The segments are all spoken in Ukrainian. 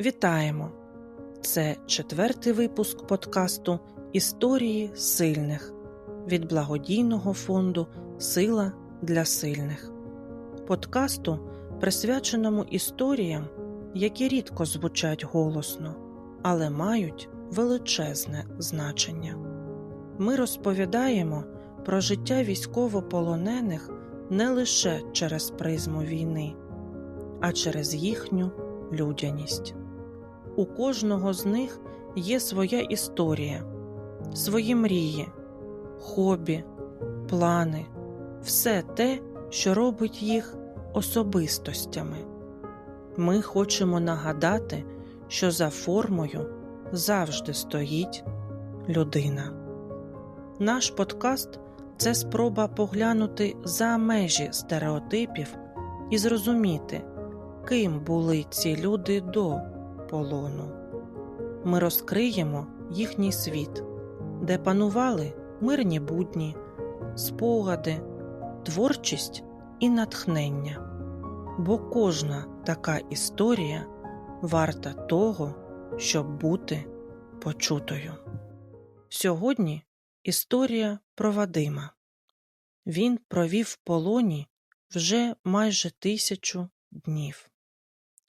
Вітаємо! Це четвертий випуск подкасту Історії сильних від благодійного фонду Сила для сильних. Подкасту, присвяченому історіям, які рідко звучать голосно, але мають величезне значення. Ми розповідаємо про життя військовополонених не лише через призму війни, а через їхню людяність. У кожного з них є своя історія, свої мрії, хобі, плани, все те, що робить їх особистостями. Ми хочемо нагадати, що за формою завжди стоїть людина. Наш подкаст це спроба поглянути за межі стереотипів і зрозуміти, ким були ці люди до полону. Ми розкриємо їхній світ, де панували мирні будні, спогади, творчість і натхнення. Бо кожна така історія варта того, щоб бути почутою. Сьогодні історія про Вадима. Він провів в полоні вже майже тисячу днів.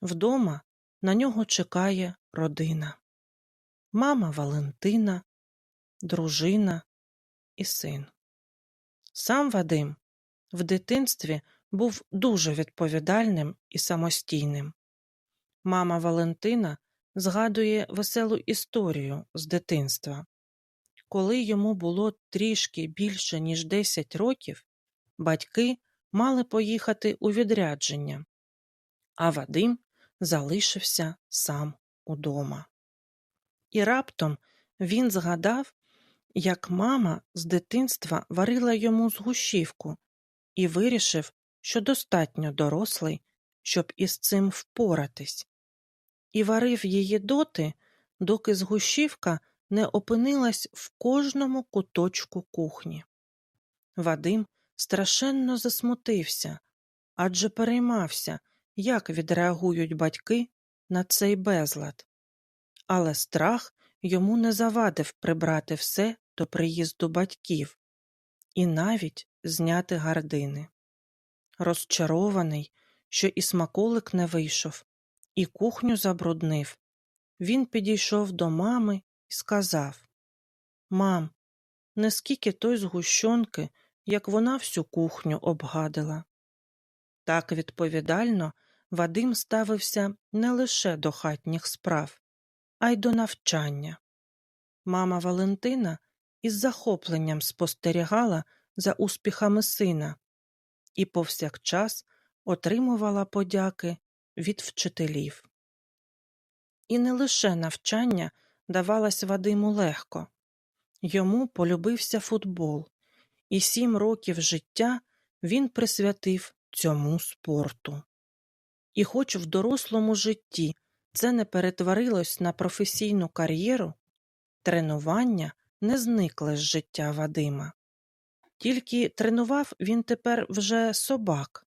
Вдома на нього чекає родина, мама Валентина, дружина і син. Сам Вадим в дитинстві був дуже відповідальним і самостійним. Мама Валентина згадує веселу історію з дитинства. Коли йому було трішки більше, ніж 10 років, батьки мали поїхати у відрядження, а Вадим залишився сам удома. І раптом він згадав, як мама з дитинства варила йому згущівку і вирішив, що достатньо дорослий, щоб із цим впоратись, і варив її доти, доки згущівка не опинилась в кожному куточку кухні. Вадим страшенно засмутився адже переймався, як відреагують батьки на цей безлад. Але страх йому не завадив прибрати все до приїзду батьків і навіть зняти гардини. Розчарований, що і смаколик не вийшов, і кухню забруднив, він підійшов до мами і сказав Мам, не скільки той згущонки, як вона всю кухню обгадила. Так відповідально Вадим ставився не лише до хатніх справ, а й до навчання. Мама Валентина із захопленням спостерігала за успіхами сина і повсякчас отримувала подяки від вчителів. І не лише навчання давалось Вадиму легко йому полюбився футбол, і сім років життя він присвятив цьому спорту. І хоч в дорослому житті це не перетворилось на професійну кар'єру, тренування не зникли з життя Вадима. Тільки тренував він тепер вже собак,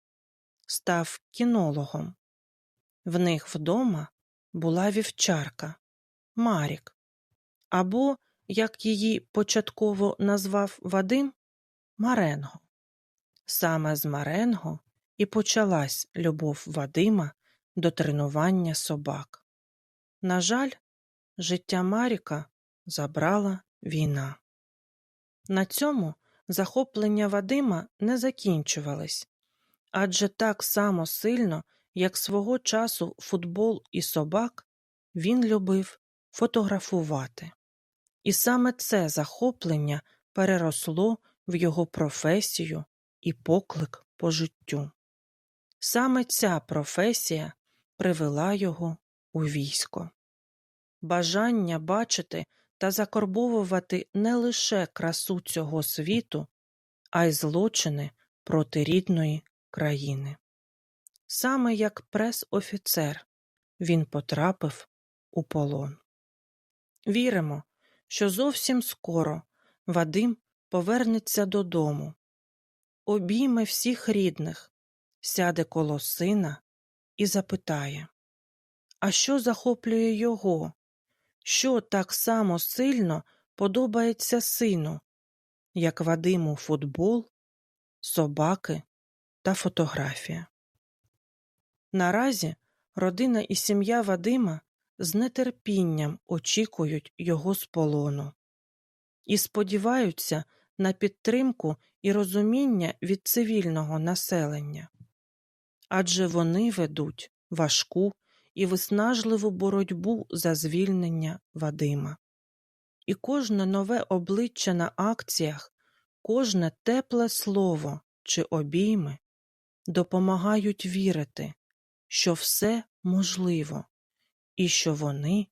став кінологом. В них вдома була вівчарка Марік, або, як її початково назвав Вадим, Маренго. Саме з Маренго і почалась любов Вадима до тренування собак. На жаль, життя Маріка забрала війна. На цьому захоплення Вадима не закінчувались адже так само сильно, як свого часу футбол і собак, він любив фотографувати. І саме це захоплення переросло в його професію і поклик по життю. Саме ця професія привела його у військо. Бажання бачити та закорбовувати не лише красу цього світу, а й злочини проти рідної країни. Саме як прес-офіцер він потрапив у полон. Віримо, що зовсім скоро Вадим повернеться додому, обійме всіх рідних, сяде коло сина і запитає А що захоплює його? Що так само сильно подобається сину, як Вадиму футбол, собаки та фотографія? Наразі родина і сім'я Вадима з нетерпінням очікують його з полону і сподіваються на підтримку і розуміння від цивільного населення. Адже вони ведуть важку і виснажливу боротьбу за звільнення Вадима. І кожне нове обличчя на акціях, кожне тепле слово чи обійми допомагають вірити, що все можливо і що вони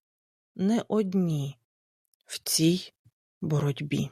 не одні в цій боротьбі.